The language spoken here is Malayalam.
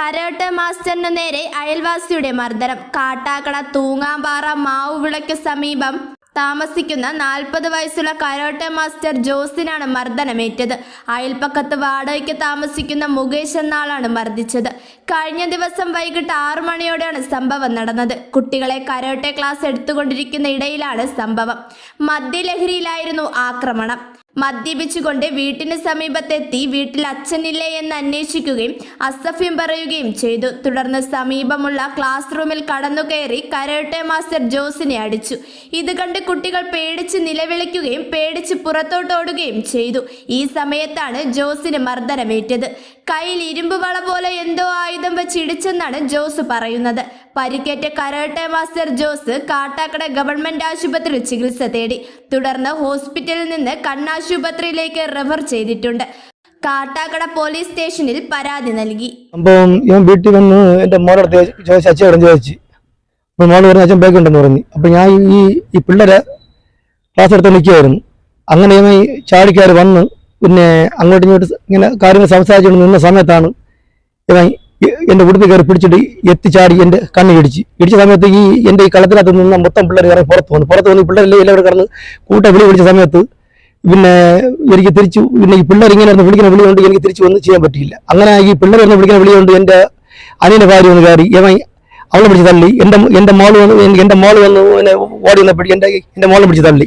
കരാട്ടെ മാസ്റ്ററിനു നേരെ അയൽവാസിയുടെ മർദ്ദനം. കാട്ടാക്കട തൂങ്ങാമ്പാറ മാവുവിളയ്ക്ക് സമീപം താമസിക്കുന്ന നാൽപ്പത് വയസ്സുള്ള കരോട്ട മാസ്റ്റർ ജോസിനാണ് മർദ്ദനമേറ്റത്. അയൽപ്പക്കത്ത് വാടകയ്ക്ക് താമസിക്കുന്ന മുകേഷ് എന്നാളാണ് മർദ്ദിച്ചത്. കഴിഞ്ഞ ദിവസം വൈകിട്ട് ആറു മണിയോടെയാണ് സംഭവം നടന്നത്. കുട്ടികളെ കരോട്ടെ ക്ലാസ് എടുത്തുകൊണ്ടിരിക്കുന്ന ഇടയിലാണ് സംഭവം. മദ്യലഹരിയിലായിരുന്നു ആക്രമണം. മദ്യപിച്ചുകൊണ്ട് വീട്ടിന് സമീപത്തെത്തി വീട്ടിൽ അച്ഛനില്ലേ എന്ന് അന്വേഷിക്കുകയും അസഫ്യം പറയുകയും ചെയ്തു. തുടർന്ന് സമീപമുള്ള ക്ലാസ് റൂമിൽ കടന്നുകയറി കരോട്ടെ മാസ്റ്റർ ജോസിനെ അടിച്ചു. ഇത് കണ്ട് കുട്ടികൾ പേടിച്ച് നിലവിളിക്കുകയും പേടിച്ച് പുറത്തോട്ടോടുകയും ചെയ്തു. ഈ സമയത്താണ് ജോസിന് മർദ്ദനമേറ്റത്. കയ്യിൽ ഇരുമ്പ് വള പോലെ എന്തോ ആയുധം വെച്ച് ഇടിച്ചെന്നാണ് ജോസ് പറയുന്നത്. പരിക്കേറ്റ karate master Jose Kattakada government ആശുപത്രിയിൽ ചികിത്സ തേടി. തുടർന്ന് ഹോസ്പിറ്റലിൽ നിന്ന് കണ്ണാശുപത്രിയിലേക്ക് റെഫർ ചെയ്തിട്ടുണ്ട്. കാട്ടാക്കട പോലീസ് സ്റ്റേഷനിൽ പരാതി നൽകി. വീട്ടിൽ വന്ന് എന്റെ മോളടുത്ത് ചോദിച്ചു അച്ഛൻ അപ്പോൾ ബാഗ് ഉണ്ടെന്ന് പറഞ്ഞു. അപ്പം ഞാൻ ഈ ഈ പിള്ളേരെ ക്ലാസ് എടുത്ത് നിൽക്കുമായിരുന്നു അങ്ങനെ ചാടിക്കാർ വന്ന് പിന്നെ അങ്ങോട്ടും ഇങ്ങോട്ട് ഇങ്ങനെ കാര്യങ്ങൾ സംസാരിച്ചുകൊണ്ട് നിന്ന സമയത്താണ് ഇവൻ എന്റെ ഉടുപ്പ് കയറി പിടിച്ചിട്ട് എത്തിച്ചാടി എന്റെ കണ്ണി ഇടിച്ച്. ഇടിച്ച സമയത്ത് ഈ എന്റെ ഈ കളത്തിനകത്ത് നിന്ന മൊത്തം പിള്ളേർ ഇറങ്ങി പുറത്ത് വന്നു. പുറത്ത് വന്ന് പിള്ളേരെല്ലാം എല്ലാവരും കടന്ന് കൂട്ട വിളി വിളിച്ച സമയത്ത് പിന്നെ എനിക്ക് തിരിച്ചു പിന്നെ ഈ പിള്ളേർ ഇങ്ങനെ ഇരുന്ന് വിളിക്കുന്ന വിളി കൊണ്ട് എനിക്ക് തിരിച്ചു ഒന്നും ചെയ്യാൻ പറ്റിയില്ല. അങ്ങനെ ഈ പിള്ളേർ ഒന്ന് വിളിക്കുന്ന വിളി കൊണ്ട് എന്റെ അനിയന്റെ ഭാര്യ ഒന്ന് കയറി. ഇവൻ അവളെ പിടിച്ച് തള്ളി. എന്റെ എന്റെ മോൾ വന്ന് എന്റെ മോൾ വന്ന് ഓടി വന്നപ്പോഴേക്കും എന്റെ എന്റെ മോളെ പിടിച്ച് തള്ളി.